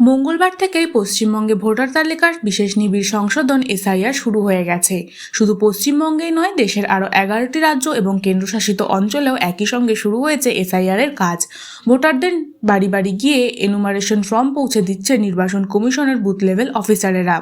মঙ্গলবার থেকেই পশ্চিমবঙ্গে ভোটার তালিকার বিশেষ নিবিড় সংশোধন এসআইআর শুরু হয়ে গেছে। শুধু পশ্চিমবঙ্গেই নয়, দেশের আরও এগারোটি রাজ্য এবং কেন্দ্রশাসিত অঞ্চলেও একই সঙ্গে শুরু হয়েছে এসআইআর এর কাজ। ভোটারদের বাড়ি বাড়ি গিয়ে এনুমারেশন ফর্ম পৌঁছে দিচ্ছে নির্বাচন কমিশনের বুথ লেভেল অফিসারেরা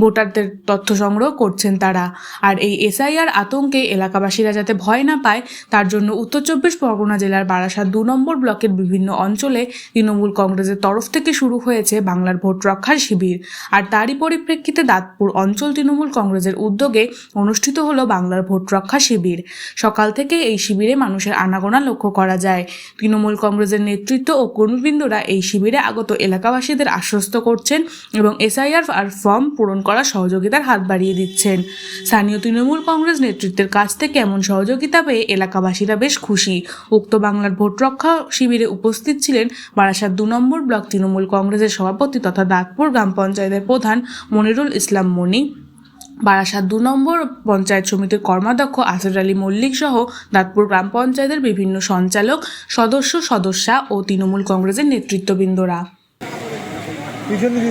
ভোটারদের তথ্য সংগ্রহ করছেন তারা। আর এই এসআইআর আতঙ্কে এলাকাবাসীরা যাতে ভয় না পায়, তার জন্য উত্তর চব্বিশ পরগনা জেলার বারাসাত দু নম্বর ব্লকের বিভিন্ন অঞ্চলে তৃণমূল কংগ্রেসের তরফ থেকে শুরু হয়েছে বাংলার ভোট রক্ষার শিবির। আর তারই পরিপ্রেক্ষিতে দাঁতপুর অঞ্চল তৃণমূল কংগ্রেসের উদ্যোগে অনুষ্ঠিত হলো বাংলার ভোট রক্ষা শিবির। সকাল থেকে এই শিবিরে মানুষের আনাগোনা লক্ষ্য করা যায়। তৃণমূল কংগ্রেসের নেতৃত্ব ও কর্মীবৃন্দরা এই শিবিরে আগত এলাকাবাসীদের আশ্বস্ত করছেন এবং এসআইআর আর ফর্ম পূরণ করার সহযোগিতার হাত বাড়িয়ে দিচ্ছেন। স্থানীয় তৃণমূল কংগ্রেস নেতৃত্বের কাছ থেকে এমন সহযোগিতা পেয়ে এলাকাবাসীরা বেশ খুশি। উক্ত বাংলার ভোট রক্ষা শিবিরে উপস্থিত ছিলেন বারাসাত দু নম্বর ব্লক তৃণমূল কংগ্রেসের সভাপতি তথা দাঁতপুর গ্রাম পঞ্চায়েতের প্রধান মনিরুল ইসলাম মনি বারাসাত দু নম্বর পঞ্চায়েত সমিতির কর্মাধ্যক্ষ আসিফ আলী মল্লিক সহ দাঁতপুর গ্রাম পঞ্চায়েতের বিভিন্ন সঞ্চালক সদস্য সদস্যা ও তৃণমূল কংগ্রেসের নেতৃত্ববৃন্দরা। পিছন দিকে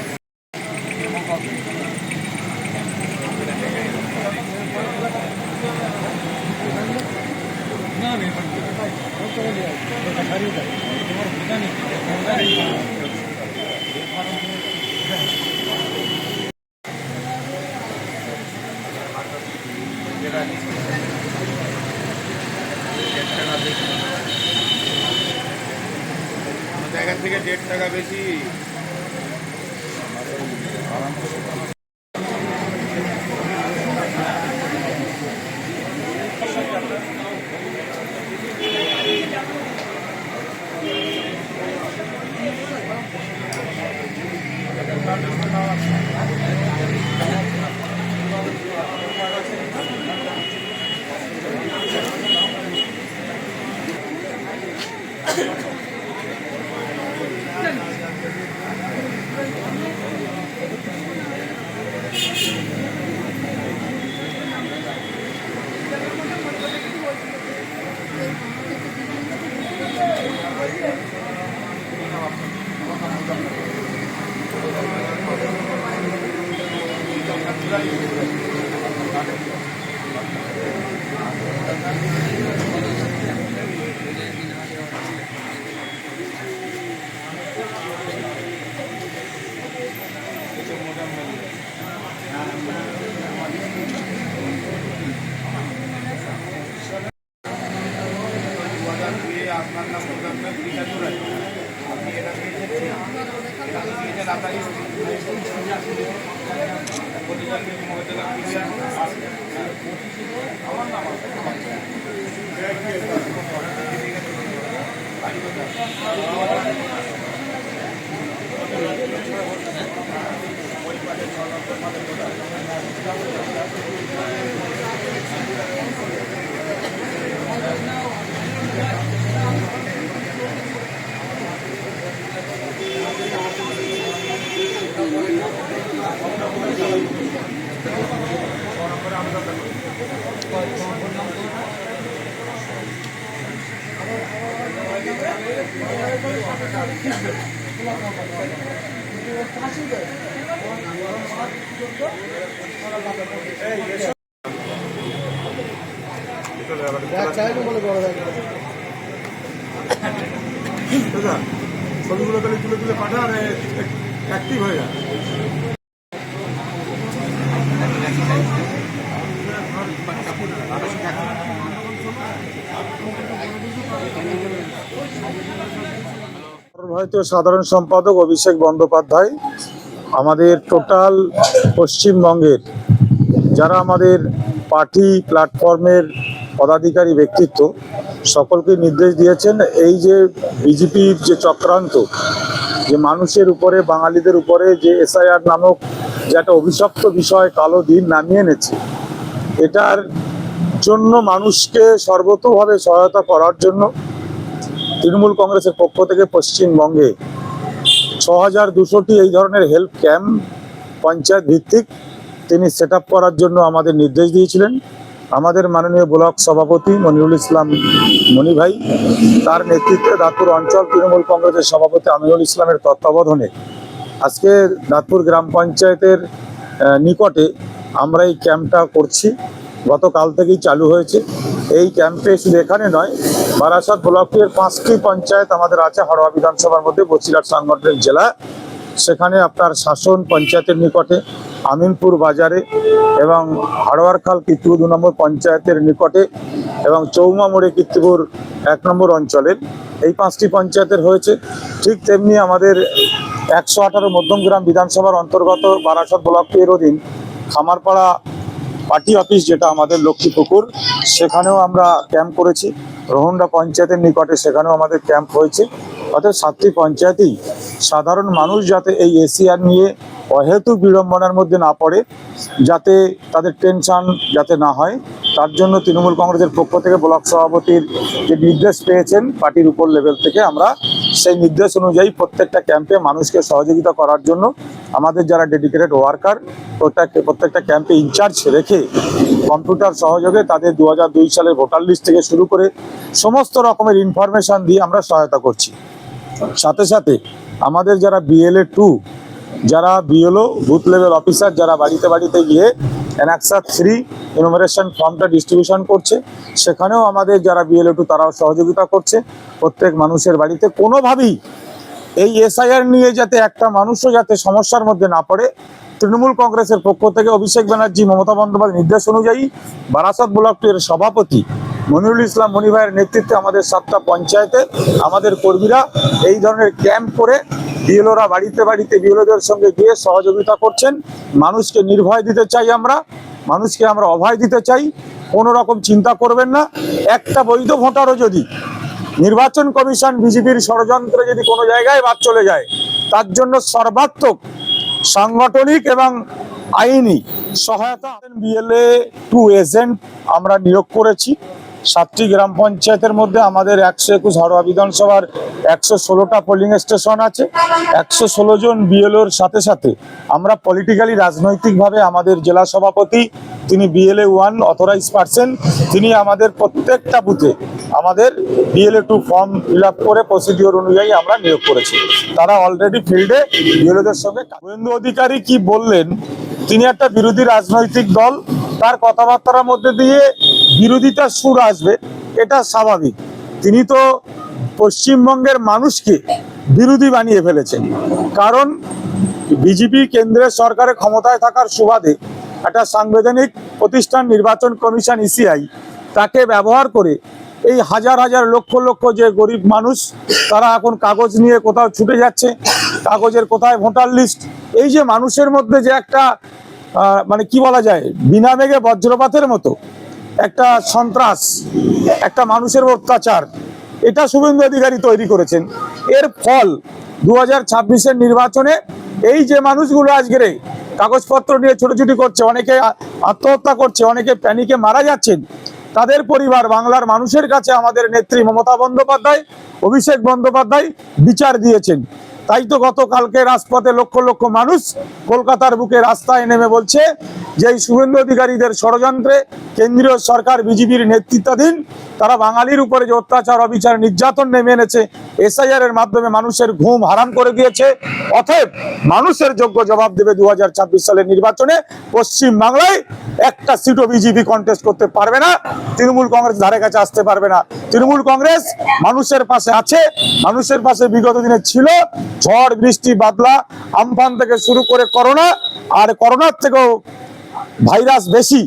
ওই টাকা বেশি জায়গা থেকে দেড় টাকা বেশি। তো দিয়েছেন আপনার প্রতিজন মহিলা আমার নাম আছে এক সাইড বলে বড় ব্যাগ দাদা ছবিগুলো তাহলে তুলে তুলে পাঠা আর অ্যাক্টিভ হয়ে যায় ভারতীয় সাধারণ সম্পাদক অভিষেক বন্দ্যোপাধ্যায়, আমাদের টোটাল পশ্চিমবঙ্গের যারা আমাদের পার্টি প্ল্যাটফর্মের পদাধিকারী ব্যক্তিত্ব, সকলকে নির্দেশ দিয়েছেন এই যে বিজেপির যে চক্রান্ত, যে মানুষের উপরে, বাঙালিদের উপরে যে এসআইআর নামক যে একটা অভিশপ্ত বিষয় কালো দিন নামিয়ে এনেছে, এটার জন্য মানুষকে সর্বতোভাবে সহায়তা করার জন্য তৃণমূল কংগ্রেসের পক্ষ থেকে পশ্চিমবঙ্গে ছ হাজার দুশোটি এই ধরনের হেল্প ক্যাম্প পঞ্চায়েত ভিত্তিক তিনি সেট করার জন্য আমাদের নির্দেশ দিয়েছিলেন। আমাদের মাননীয় ব্লক সভাপতি মনিরুল ইসলাম মনি ভাই, তার নেতৃত্বে দাঁতপুর অঞ্চল তৃণমূল কংগ্রেসের সভাপতি আমিনুল ইসলামের তত্ত্বাবধানে আজকে দাঁতপুর গ্রাম পঞ্চায়েতের নিকটে আমরা এই ক্যাম্পটা করছি। গতকাল থেকেই চালু হয়েছে। এই ক্যাম্পে শুধু এখানে নয় বারাসাত ব্লকের পাঁচটি পঞ্চায়েত আমাদের আছে হাড়োয়া বিধানসভার মধ্যে বসিরহাট সাংগঠনিক জেলা। সেখানে আপনার শাসন পঞ্চায়েতের নিকটে, আমিনপুর বাজারে এবং হাড়োয়ারখাল কীর্তিপুর দু নম্বর পঞ্চায়েতের নিকটে এবং চৌমা মোড়ে কীর্তিপুর এক নম্বর অঞ্চলের। এই পাঁচটি পঞ্চায়েতের হয়েছে। ঠিক তেমনি আমাদের একশো আঠারো মধ্যমগ্রাম বিধানসভার অন্তর্গত বারাসত ব্লকের অধীন খামারপাড়া পার্টি অফিস, যেটা আমাদের লক্ষ্মীপুকুর, সেখানেও আমরা ক্যাম্প করেছি। রোহন্ডা পঞ্চায়েতের নিকটে, সেখানেও আমাদের ক্যাম্প হয়েছে। অর্থাৎ সাতটি পঞ্চায়েতেই সাধারণ মানুষ যাতে এই এসিআর নিয়ে অহেতু বিড়ম্বনার মধ্যে না পড়ে, যাতে তাদের টেনশন যাতে না হয় তার জন্য তৃণমূল কংগ্রেসের পক্ষ থেকে ব্লক সভাপতির যে নির্দেশ পেয়েছেন পার্টির উপর লেভেল থেকে আমরা, সেই নির্দেশ অনুযায়ী প্রত্যেকটা ক্যাম্পে মানুষকে সহযোগিতা করার জন্য আমাদের যারা ডেডিকেটেড ওয়ার্কার প্রত্যেক প্রত্যেকটা ক্যাম্পে ইনচার্জ রেখে কম্পিউটার সহযোগে তাদের দু সালের ভোটার লিস্ট থেকে শুরু করে সমস্ত রকমের ইনফরমেশন দিয়ে আমরা সহায়তা করছি। সাথে সাথে আমাদের যারা বিএলএ টু যারা বিএলও বুথ লেভেল অফিসার যারা বাড়িতে বাড়িতে গিয়ে অ্যানাক্সা থ্রি ইনোমারেশন ফর্মটা ডিস্ট্রিবিউশন করছে। সেখানেও আমাদের যারা বিএলএ টু তারাও সহযোগিতা করছে। প্রত্যেক মানুষের বাড়িতে কোনোভাবেই এই এসআইআর নিয়ে যাতে একটা মানুষও যাতে সমস্যার মধ্যে না পড়ে, তৃণমূল কংগ্রেসের পক্ষ থেকে অভিষেক ব্যানার্জি, মমতা বন্দ্যোপাধ্যায় নির্দেশ অনুযায়ী বারাসত ব্লকের সভাপতি মনিরুল ইসলাম মনি ভাইয়ের নেতৃত্বে আমাদের সাতটা পঞ্চায়েতে আমাদের কর্মীরা এই ধরনের ক্যাম্প করে বিএলওরা বাড়িতে বাড়িতে বিএলওদের সঙ্গে গিয়ে সহযোগিতা করছেন। মানুষকে নির্ভয় দিতে চাই আমরা, মানুষকে আমরা অভয় দিতে চাই, কোনো রকম চিন্তা করবেন না। একটা বৈধ ভোটারও যদি নির্বাচন কমিশন বিজেপির ষড়যন্ত্রে যদি কোনো জায়গায় বাদ চলে যায়, তার জন্য সর্বাত্মক সাংগঠনিক এবং আইনি সহায়তা বিএলএ টু এজেন্ট আমরা নিয়োগ করেছি। সাতটি গ্রাম পঞ্চায়েতের মধ্যে আমাদের একশো একুশ হাড়োয়া বিধানসভার একশো ষোলোটা পোলিং স্টেশন আছে। একশো ষোলো জন বিএলওর সাথে সাথে আমরা পলিটিক্যালি রাজনৈতিকভাবে আমাদের জেলা সভাপতি, তিনি বিএলএ ওয়ান অথরাইজ পার্সন তিনি আমাদের প্রত্যেকটা বুথে আমাদের বিএলএ টু ফর্ম ফিল করে প্রসিডিওর অনুযায়ী আমরা নিয়োগ করেছি। তারা অলরেডি ফিল্ডে বিএলওদের সঙ্গে শুভেন্দু অধিকারী কি বললেন? তিনি একটা বিরোধী রাজনৈতিক দল, তার কথাবার্তার মধ্যে দিয়ে বিরোধিতার সুর আসবে, এটা স্বাভাবিক। তিনি তো পশ্চিমবঙ্গের মানুষকে বিরোধী বানিয়ে ফেলেছেন। কারণ বিজেপি কেন্দ্রের সরকারের ক্ষমতায় থাকার সুবাদে একটা সাংবিধানিক প্রতিষ্ঠান নির্বাচন কমিশন ইসিআই তাকে ব্যবহার করে এই হাজার হাজার লক্ষ লক্ষ যে গরিব মানুষ, তারা এখন কাগজ নিয়ে কোথাও ছুটে যাচ্ছে, কাগজের কোথায় ভোটার লিস্ট, এই যে মানুষের মধ্যে যে একটা মানে কি বলা যায়, বিনা বেগে বজ্রপাতের মতো একটা সন্ত্রাস, একটা মানুষের অত্যাচার, এটা শুভেন্দু অধিকারী তৈরি করেছেন। এর ফল দু হাজার নির্বাচনে এই যে মানুষগুলো আজকের কাগজপত্র নিয়ে ছোটাছুটি করছে, অনেকে আত্মহত্যা করছে, অনেকে প্যানিকে মারা যাচ্ছেন, তাদের পরিবার, বাংলার মানুষের কাছে আমাদের নেত্রী মমতা বন্দ্যোপাধ্যায়, অভিষেক বন্দ্যোপাধ্যায় বিচার দিয়েছেন। তাই তো গতকালকে রাজপথে লক্ষ লক্ষ মানুষ কলকাতার বুকে রাস্তায় নেমে বলছে যে এই শুভেন্দু অধিকারীদের ষড়যন্ত্রে কেন্দ্রীয় সরকার, বিজেপির নেতৃত্বাধীন, তারা বাঙালির উপরে যে অত্যাচার, অবিচার, নির্যাতন নেমে এনেছে, এসআইআর এর মাধ্যমে মানুষের ঘুম হারাম করে দিয়েছে। অতএব মানুষের যোগ্য জবাব দেবে দু সালের নির্বাচনে। পশ্চিম বাংলায় একটা সিটও বিজেপি কন্টেস্ট করতে পারবে না। তৃণমূল কংগ্রেস ধারে কাছে আসতে পারবে না। তৃণমূল কংগ্রেস মানুষের পাশে আছে, মানুষের পাশে বিগত দিনে ছিল। ঝড়, বৃষ্টি, বাদলা আমফান থেকে শুরু করে করোনা, আর করোনার থেকেও ভাইরাস বেশি।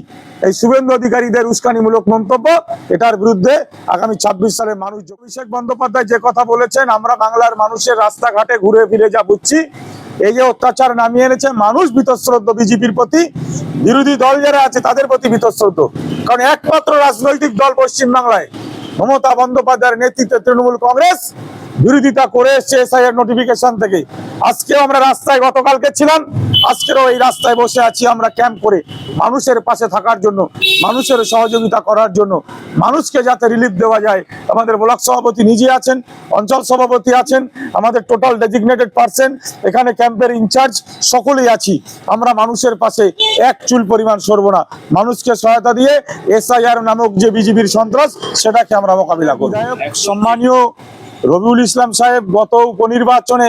এই শুভেন্দু অধিকারীদের উস্কানিমূলক মন্তব্য, এটার বিরুদ্ধে আগামী ছাব্বিশ সালে মানুষ অভিষেক বন্দ্যোপাধ্যায় যে কথা বলেছেন, আমরা বাংলার মানুষের রাস্তাঘাটে ঘুরে ফিরে যা বুঝছি, এই যে অত্যাচার নামিয়ে এনেছে মানুষ বীতশ্রদ্ধ বিজেপির প্রতি, বিরোধী দল যারা আছে তাদের প্রতি বীতশ্রদ্ধ কারণ একমাত্র রাজনৈতিক দল পশ্চিমবাংলায়, মমতা বন্দ্যোপাধ্যায়ের নেতৃত্বে তৃণমূল কংগ্রেস বিরোধিতা করে এসছে এসআইআর নোটিফিকেশন থেকে। আজকেও আমরা রাস্তায় গতকালকে ছিলাম আজকেরও এই রাস্তায় বসে আছি আমরা ক্যাম্প করে। মানুষের পাশে থাকার জন্য মানুষের সহযোগিতা করার জন্য মানুষকে যাতে রিলিফ দেওয়া যায়। আমাদের ব্লক সভাপতি নিজে আছেন অঞ্চল সভাপতি আছেন আমাদের টোটাল ডেজিগনেটেড পার্সন এখানে ক্যাম্পের ইনচার্জ সকলেই আছি। আমরা মানুষের পাশে এক চুল পরিমাণ সরব না। মানুষকে সহায়তা দিয়ে এসআইআর নামক যে বিজেপির সন্ত্রাস সেটাকে আমরা মোকাবিলা করব সম্মানীয় রবিউল ইসলাম সাহেব গত উপনির্বাচনে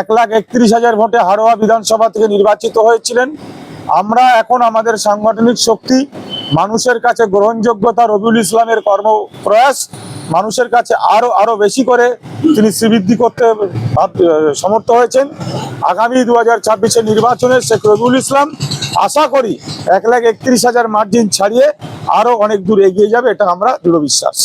এক লাখ একত্রিশ হাজার ভোটে হারোয়া বিধানসভা থেকে নির্বাচিত হয়েছিলেন। আমরা এখন আমাদের সাংগঠনিক শক্তি, মানুষের কাছে গ্রহণযোগ্যতা, রবিউল ইসলামের কর্মপ্রয়াস মানুষের কাছে আরও আরও বেশি করে তিনি শ্রীবৃদ্ধি করতে সমর্থ হয়েছেন। আগামী দু হাজার ছাব্বিশের নির্বাচনে শেখ রবিউল ইসলাম, আশা করি এক লাখ একত্রিশ হাজার মার্জিন ছাড়িয়ে আরও অনেক দূর এগিয়ে যাবে, এটা আমরা দৃঢ় বিশ্বাস।